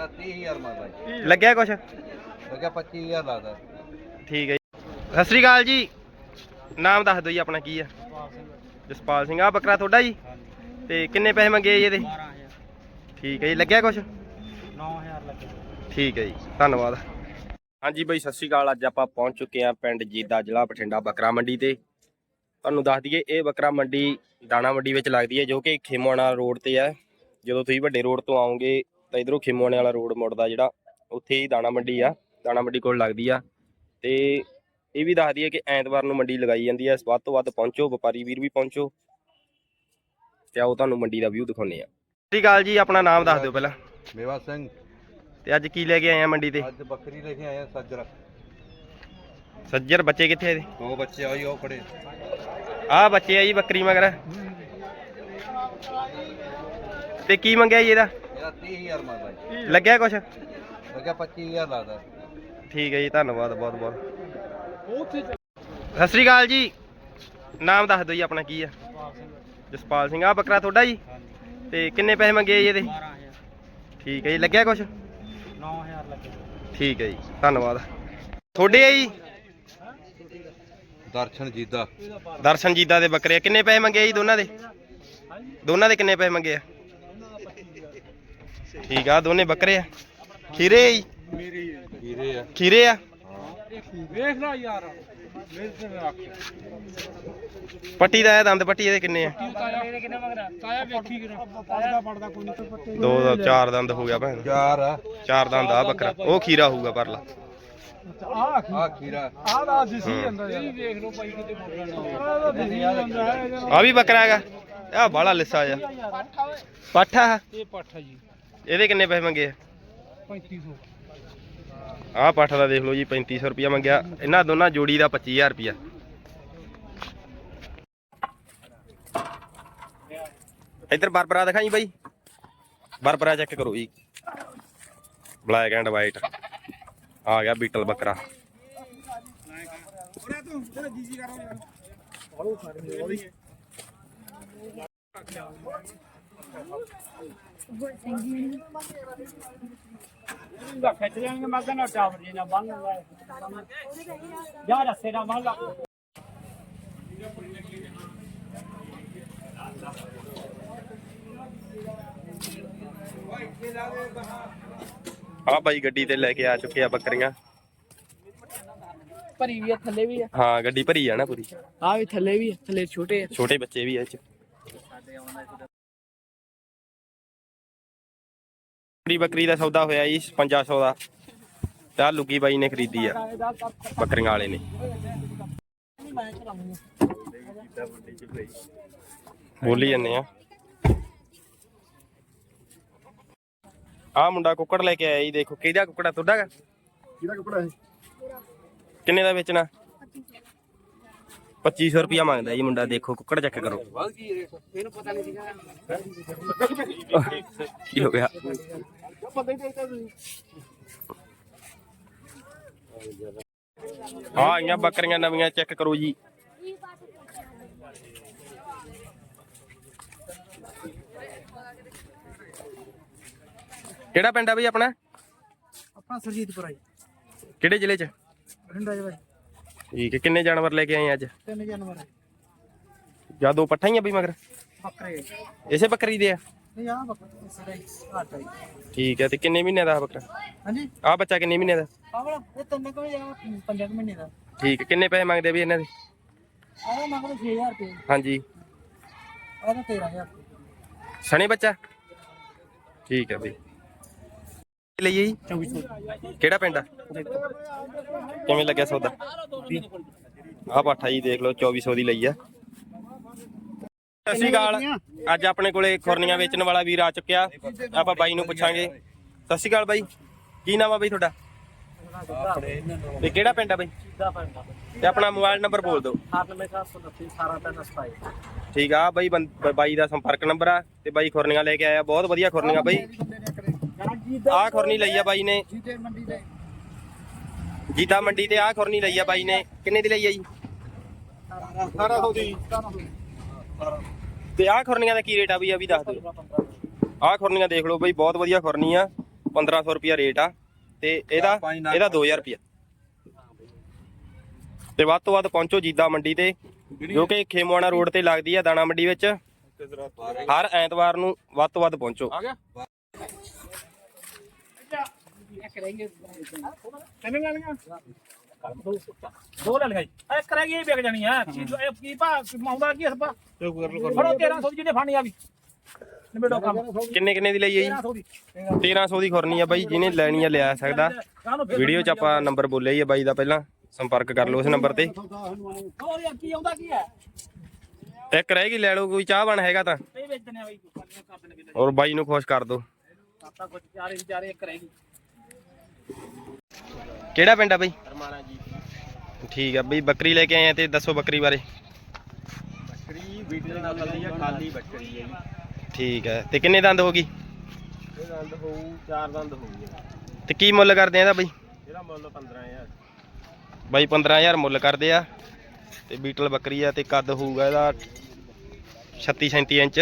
ਇਹਦਾ 30000 ਮੰਗਦਾ ਜੀ ਲੱਗਿਆ ਕੁਛ? ਲੱਗਿਆ 25000 ਲੱਗਦਾ ਠੀਕ ਹੈ ਜੀ। ਸਤਿ ਸ੍ਰੀ ਅਕਾਲ ਜੀ। ਨਾਮ ਦੱਸ ਦਿਓ ਜੀ ਆਪਣਾ ਕੀ ਆ? ਜਸਪਾਲ ਸਿੰਘ। ਆ ਬੱਕਰਾ ਤੁਹਾਡਾ ਜੀ? ਤੇ ਕਿੰਨੇ ਪੈਸੇ ਮੰਗੇ ਜੀ ਇਹਦੇ? 12000 ਠੀਕ ਹੈ ਜੀ। ਲੱਗਿਆ ਕੁਛ? 9000 ਲੱਗੇ। ਠੀਕ ਹੈ ਜੀ। ਧੰਨਵਾਦ। ਹਾਂਜੀ ਬਾਈ ਸਤਿ ਸ਼੍ਰੀ ਅਕਾਲ। ਅੱਜ ਆਪਾਂ ਪਹੁੰਚ ਚੁੱਕੇ ਹਾਂ ਪਿੰਡ ਜੀਦਾ ਜ਼ਿਲ੍ਹਾ ਬਠਿੰਡਾ ਬੱਕਰਾ ਮੰਡੀ ਤੇ। ਤੁਹਾਨੂੰ ਦੱਸ ਦਈਏ ਇਹ ਬੱਕਰਾ ਮੰਡੀ ਦਾਣਾ ਮੰਡੀ ਵਿੱਚ ਲੱਗਦੀ ਹੈ ਜੋ ਕਿ ਖੇਮੋਣਾ ਰੋਡ ਤੇ ਹੈ। ਜਦੋਂ ਤੁਸੀਂ ਵੱਡੇ ਰੋਡ ਤੋਂ ਆਓਗੇ ਤਾਂ ਇਧਰੋਂ ਖੇਮੋਣੇ ਵਾਲਾ ਰੋਡ ਮੁੜਦਾ ਜਿਹੜਾ ਉੱਥੇ ਹੀ ਦਾਣਾ ਮੰਡੀ ਆ ਦਾਣਾ ਮੰਡੀ ਕੋਲ ਲੱਗਦੀ ਆ। ਤੇ ਇਹ ਵੀ ਦੱਸ ਦਈਏ ਕਿ ਐਤਵਾਰ ਨੂੰ ਮੰਡੀ ਲਗਾਈ ਜਾਂਦੀ ਹੈ ਵੱਧ ਤੋਂ ਵੱਧ ਪਹੁੰਚੋ ਵਪਾਰੀ ਵੀਰ ਵੀ ਪਹੁੰਚੋ ਤੇ ਆਓ ਤੁਹਾਨੂੰ ਮੰਡੀ ਦਾ ਵਿਊ ਦਿਖਾਉਂਦੇ ਆ। ਸਤਿ ਸ਼੍ਰੀ ਅਕਾਲ ਜੀ ਆਪਣਾ ਨਾਮ ਦੱਸ ਦਿਓ ਪਹਿਲਾਂ। ਮੇਵਾ ਸਿੰਘ। ਤੇ ਅੱਜ ਕੀ ਲੈ ਕੇ ਆਏ ਆ ਮੰਡੀ ਤੇ? ਅੱਜ ਬੱਕਰੀ ਲੈ ਕੇ ਆਏ ਆ ਸੱਜਰ। ਸੱਜਰ ਬੱਚੇ ਕਿੱਥੇ ਆ ਇਹਦੇ? ਦੋ ਬੱਚੇ ਆਈ ਉਹ ਖੜੇ। ਆਹ ਬੱਚੇ ਆ ਜੀ ਬੱਕਰੀ ਮਗਰ। ਤੇ ਕੀ ਮੰਗਿਆ ਜੀ ਇਹਦਾ? ਇਹਦਾ 30000 ਮੰਗਦਾ ਜੀ। ਲੱਗਿਆ ਕੁਛ? ਲੱਗਿਆ 25000 ਲੱਗਦਾ। ਠੀਕ ਹੈ ਜੀ ਧੰਨਵਾਦ ਬਹੁਤ ਬਹੁਤ। ਸਤਿ ਸ੍ਰੀ ਅਕਾਲ ਜੀ। ਨਾਮ ਦੱਸ ਦਿਓ ਜੀ ਆਪਣਾ ਕੀ ਆ? ਜਸਪਾਲ ਸਿੰਘ। ਆ ਬੱਕਰਾ ਤੁਹਾਡਾ ਜੀ? ਤੇ ਕਿੰਨੇ ਪੈਸੇ ਮੰਗੇ ਜੀ ਇਹਦੇ? 12000 ਠੀਕ ਹੈ ਜੀ ਲੱਗਿਆ ਕੁਛ? 9000 ਲੱਗੇ ਠੀਕ ਹੈ ਜੀ ਧੰਨਵਾਦ। ਤੁਹਾਡੇ ਆ ਜੀ? ਦਰਸ਼ਨ ਜੀਦਾ। ਦਰਸ਼ਨ ਜੀਦਾ ਦੇ ਬੱਕਰੇ ਆ। ਕਿੰਨੇ ਪੈਸੇ ਮੰਗੇ ਜੀ ਦੋਨਾਂ ਦੇ? ਦੋਨਾਂ ਦੇ ਕਿੰਨੇ ਪੈਸੇ ਮੰਗੇ ਆ? ਠੀਕ ਆ ਦੋਨੇ ਬੱਕਰੇ ਆ। ਖੀਰੇ ਆ ਜੀ? ਆ ਖੀਰੇ ਆ। ਵੇਖ ਲੈ ਯਾਰ ਮੇਰੇ ਤੇ ਰੱਖ। ਪੱਟੀ ਦਾ ਇਹ ਦੰਦ ਪੱਟੀ ਇਹਦੇ ਕਿੰਨੇ ਆ? ਤਾਇਆ ਮੇਰੇ ਕਿੰਨੇ ਮੰਗਦਾ ਤਾਇਆ ਵੇਖੀ ਕਿਰਾ ਪੜਦਾ ਪੜਦਾ ਕੋਈ ਨਹੀਂ ਪੱਤੇ ਦੋ ਦਾ ਚਾਰ ਦੰਦ ਹੋ ਗਿਆ ਭੈਣ। ਚਾਰ ਆ। ਚਾਰ ਦੰਦ ਆ ਬੱਕਰਾ। ਉਹ ਖੀਰਾ ਹੋਊਗਾ ਪਰਲਾ। ਆ ਆ ਖੀਰਾ। ਆ ਦਾ ਦਿਸੀ ਜਾਂਦਾ ਯਾਰ ਇਹ ਵੇਖ ਲਓ ਭਾਈ ਕਿਤੇ ਬੋਲਣਾ ਆ ਦਿਸੀ ਜਾਂਦਾ ਹੈ ਆ ਵੀ ਬੱਕਰਾ ਹੈਗਾ। ਆ ਬਾਲਾ ਲਿੱਸਾ ਜਾ ਪਾਠਾ ਇਹ ਪੱਠਾ ਜੀ। ਇਹਦੇ ਕਿੰਨੇ ਪੈਸੇ ਮੰਗੇ ਆ? 3500 ਆਹ ਪਾਠਾ ਦਾ ਦੇਖ ਲਓ ਜੀ 3500 ਰੁਪਿਆ ਮੰਗਿਆ। ਇਹਨਾਂ ਦੋਨਾਂ ਜੋੜੀ ਦਾ 25000 ਰੁਪਿਆ ਇੱਧਰ ਬਰਬਰਾ ਦਿਖਾਈ ਬਾਈ। ਬਰਬਰਾ ਚੈੱਕ ਕਰੋ ਜੀ। ਬਲੈਕ ਐਂਡ ਵਾਈਟ ਆ ਗਿਆ ਬੀਟਲ ਬੱਕਰਾ। ਉਹਨੇ ਤੂੰ ਤੇਰਾ ਜੀਜੀ ਕਰੋ ਯਾਰ ਹਲੋ ਸਾਰੇ ਹੌਲੀ ਦਾ ਖਿੱਚ ਜਾਣਗੇ ਮੈਂ ਕਹਿੰਦਾ ਟਾਵਰ ਜੀ ਨਾ ਬੰਨ ਲੈ ਜਾ ਰਸੇ ਨਾ ਬੰਨ ਲਾ ਆ ਬਾਈ ਗੱਡੀ ਤੇ ਲੈ ਕੇ ਆ ਚੁੱਕੇ ਆ ਬੱਕਰੀਆਂ ਭਰੀ ਵੀ ਆ ਥੱਲੇ ਵੀ ਆ ਹਾਂ ਗੱਡੀ ਭਰੀ ਆ ਨਾ ਪੂਰੀ ਆ ਵੀ ਥੱਲੇ ਵੀ ਆ ਥੱਲੇ ਛੋਟੇ ਆ ਛੋਟੇ ਬੱਚੇ ਵੀ ਆ ਇਹ ਚ ਬੜੀ ਬੱਕਰੀ ਦਾ ਸੌਦਾ ਹੋਇਆ ਜੀ 5500 ਦਾ। ਤੇ ਲੁੱਗੀ ਬਾਈ ਨੇ ਖਰੀਦੀ ਆ ਬੱਕਰੀਆਂ ਵਾਲੇ ਨੇ। ਬੋਲੀ ਜੰਨੇ ਆ। ਆ ਮੁੰਡਾ ਕੁੱਕੜ ਲੈ ਕੇ ਆਇਆ ਜੀ ਦੇਖੋ ਕਿਹਦਾ ਕੁੱਕੜਾ ਤੁਹਾਡਾ? ਗਾ ਕਿਹਦਾ ਕੱਪੜਾ ਹੈ ਕਿੰਨੇ ਦਾ ਵੇਚਣਾ? 2500 ਰੁਪਿਆ ਮੰਗਦਾ ਜੀ ਮੁੰਡਾ ਦੇਖੋ ਕੁੱਕੜ ਚੈੱਕ ਕਰੋ। ਇਹਨੂੰ ਪਤਾ ਨਹੀਂ ਸੀਗਾ। ਕੀ ਹੋ ਗਿਆ? ਤੁਸੀਂ ਆ ਆਈਆਂ ਬੱਕਰੀਆਂ ਨਵੀਆਂ ਚੈੱਕ ਕਰੋ ਜੀ। ਕਿਹੜਾ ਪਿੰਡ ਆ ਬਈ ਆਪਣਾ? ਆਪਣਾ ਸਰਜੀਤਪੁਰਾ ਜੀ। ਕਿਹੜੇ ਜ਼ਿਲ੍ਹੇ 'ਚ? ਬਠਿੰਡਾ ਜੀ। ਠੀਕ ਹੈ ਕਿੰਨੇ ਜਾਨਵਰ ਲੈ ਕੇ ਆਏ ਅੱਜ? ਤਿੰਨ ਜਾਨਵਰ ਜਾਂ। ਦੋ ਪੱਠਾ ਹੀ ਆ ਬਈ ਮਗਰ? ਬੱਕਰੇ ਇਸੇ ਬੱਕਰੀ ਦੇ ਆ? ਨਹੀਂ ਆ ਬੱਕਰੇ ਸਦਾ ਹੀ ਆਟਾ ਜੀ ਠੀਕ ਹੈ ਤੇ ਕਿੰਨੇ ਮਹੀਨੇ ਦਾ ਆ ਬੱਕਰਾ? ਹਾਂਜੀ। ਆ ਬੱਚਾ ਕਿੰਨੇ ਮਹੀਨੇ ਦਾ? ਆਵਲਾ ਇਹ ਤਿੰਨ ਕੁ ਜਾਂ ਪੰਜਾਂ ਕੁ ਮਹੀਨੇ ਦਾ। ਠੀਕ ਹੈ ਕਿੰਨੇ ਪੈਸੇ ਮੰਗਦੇ ਬਈ ਇਹਨਾਂ ਦੇ? ਆਹ ਮੰਗਦੇ 6000 ਰੁਪਏ। ਹਾਂਜੀ। ਆਹ ਤਾਂ 13000 ਰੁਪਏ ਸਣੇ ਬੱਚਾ? ਠੀਕ ਹੈ ਬਈ। ਲਈਏ ਜੀ? 2400 ਕਿਹੜਾ ਪਿੰਡ ਆ? ਕਿਵੇਂ ਲੱਗਿਆ ਸੌਦਾ? ਆਹ ਪਾਠਾ ਜੀ ਦੇਖ ਲਓ 2400 ਦੀ ਲਈ ਆ। ਸਤਿ ਸ਼੍ਰੀ ਅਕਾਲ। ਅੱਜ ਆਪਣੇ ਕੋਲੇ ਖੁਰਨੀਆਂ ਵੇਚਣ ਵਾਲਾ ਵੀਰ ਆ ਚੁੱਕਿਆ। ਆਪਾਂ ਬਾਈ ਨੂੰ ਪੁੱਛਾਂਗੇ। ਸਤਿ ਸ਼੍ਰੀ ਅਕਾਲ ਬਾਈ। ਕੀ ਨਾਮ ਆ ਬਾਈ ਤੁਹਾਡਾ? ਤੇ ਕਿਹੜਾ ਪਿੰਡ ਆ ਬਾਈ? ਦਾ ਤੇ ਆਪਣਾ ਮੋਬਾਈਲ ਨੰਬਰ ਬੋਲ ਦਿਓ। 9729 18327 ਠੀਕ ਆ, ਬਾਈ ਬਾਈ ਦਾ ਸੰਪਰਕ ਨੰਬਰ ਆ ਤੇ ਬਾਈ ਖੁਰਨੀਆਂ ਲੈ ਕੇ ਆਇਆ। ਬਹੁਤ ਵਧੀਆ ਖੁਰਨੀਆਂ ਬਾਈ। ਆਹ ਖੁਰਨੀ ਲਈ ਆ ਬਾਈ ਨੇ। ਜੀਤੇ ਮੰਡੀ ਜੀਤਾ ਮੰਡੀ ਤੇ ਆਹ ਖੁਰਨੀ ਲਈ ਆ ਬਾਈ ਨੇ। ਕਿੰਨੇ ਦੀ ਲਈ ਆ ਜੀ? 1800 ਦੀ। ਤੇ ਆਹ ਖੁਰਨੀਆਂ ਦਾ ਕੀ ਰੇਟ ਆ ਬਈ ਆ ਵੀ ਦੱਸ ਦਿਓ। ਆਹ ਖੁਰਨੀਆਂ ਦੇਖ ਲਓ ਬਈ ਬਹੁਤ ਵਧੀਆ ਖੁਰਨੀ ਆ 1500 ਰੁਪਿਆ ਰੇਟ ਆ ਤੇ ਇਹਦਾ ਇਹਦਾ 2000 ਰੁਪਿਆ ਤੇ ਵੱਧ ਤੋਂ ਵੱਧ ਪਹੁੰਚੋ ਜੀਦਾ ਮੰਡੀ ਤੇ ਜੋ ਕਿ ਖੇਮਵਾਣਾ ਰੋਡ ਤੇ ਲੱਗਦੀ ਆ ਦਾਣਾ ਮੰਡੀ ਵਿੱਚ। ਹਰ ਐਤਵਾਰ ਨੂੰ ਵੱਧ ਤੋਂ ਵੱਧ ਪਹੁੰਚੋ। ਕਿੰਨੇ ਲੈਣੀਆਂ ਦੋ ਲੈ ਲਗਾਈ। ਇਹ ਕਰੇਗੀ ਇਹ ਵਿਕ ਜਾਣੀ ਹੈ। ਕੀ ਇਹ ਕੀ ਭਾ ਆਉਂਦਾ ਕੀ ਹਸਪਾ ਫੜੋ 1300 ਜਿਹਨੇ ਫਾਣੀ ਆ ਵੀ। ਨਿਬੇੜੋ ਕੰਮ। ਕਿੰਨੇ ਕਿੰਨੇ ਦੀ ਲਈ ਹੈ 1300 ਦੀ। ਜੀ 1300 ਦੀ ਖੁਰਨੀ ਆ ਬਾਈ ਜਿਹਨੇ ਲੈਣੀ ਆ ਲਿਆ ਸਕਦਾ। ਵੀਡੀਓ 'ਚ ਆਪਾਂ ਨੰਬਰ ਬੋਲਿਆ ਹੀ ਆ ਬਾਈ ਦਾ ਪਹਿਲਾਂ। ਸੰਪਰਕ ਕਰ ਲਓ ਉਸ ਨੰਬਰ ਤੇ। ਹੋਰ ਯਾਰ ਕੀ ਆਉਂਦਾ ਕੀ ਹੈ? ਇੱਕ ਰਹਿ ਗਈ ਲੈ ਲਓ ਕੋਈ ਚਾਹ ਬਣ ਹੈਗਾ ਤਾਂ। ਆ ਬਈ ਨੂੰ ਖੁਸ਼ ਕਰ ਦਿਓ ਆਪਾਂ ਕੁਝ ਚਾਰੇ ਵਿਚਾਰੇ ਇੱਕ ਰਹੇਗੀ ਕਿਹੜਾ ਪਿੰਡ ਆ ਬਾਈ? ਰਮਾਣਾ ਜੀ। ਠੀਕ ਆ ਬਈ ਬੱਕਰੀ ਲੈ ਕੇ ਆਏ ਆ ਤੇ ਦੱਸੋ ਬੱਕਰੀ ਬਾਰੇ। ਬੱਕਰੀ ਬੀਟਲ ਨਸਲ ਦੀ ਆ ਖਾਲੀ ਬੱਕਰੀ ਹੈ ਜੀ। ਠੀਕ ਹੈ ਤੇ ਕਿੰਨੇ ਦੰਦ ਹੋ ਗਈ ਇਹ ਦੰਦ ਹੋਊ ਚਾਰ ਦੰਦ ਹੋਊ ਤੇ ਕੀ ਮੁੱਲ ਕਰਦੇ ਆ ਇਹਦਾ ਬਾਈ? ਇਹਦਾ ਮੁੱਲ 15000 ਬਾਈ 15000 ਮੁੱਲ ਕਰਦੇ ਆ ਤੇ ਬੀਟਲ ਬੱਕਰੀ ਆ ਤੇ ਕੱਦ ਹੋਊਗਾ ਇਹਦਾ 36 37 ਇੰਚ।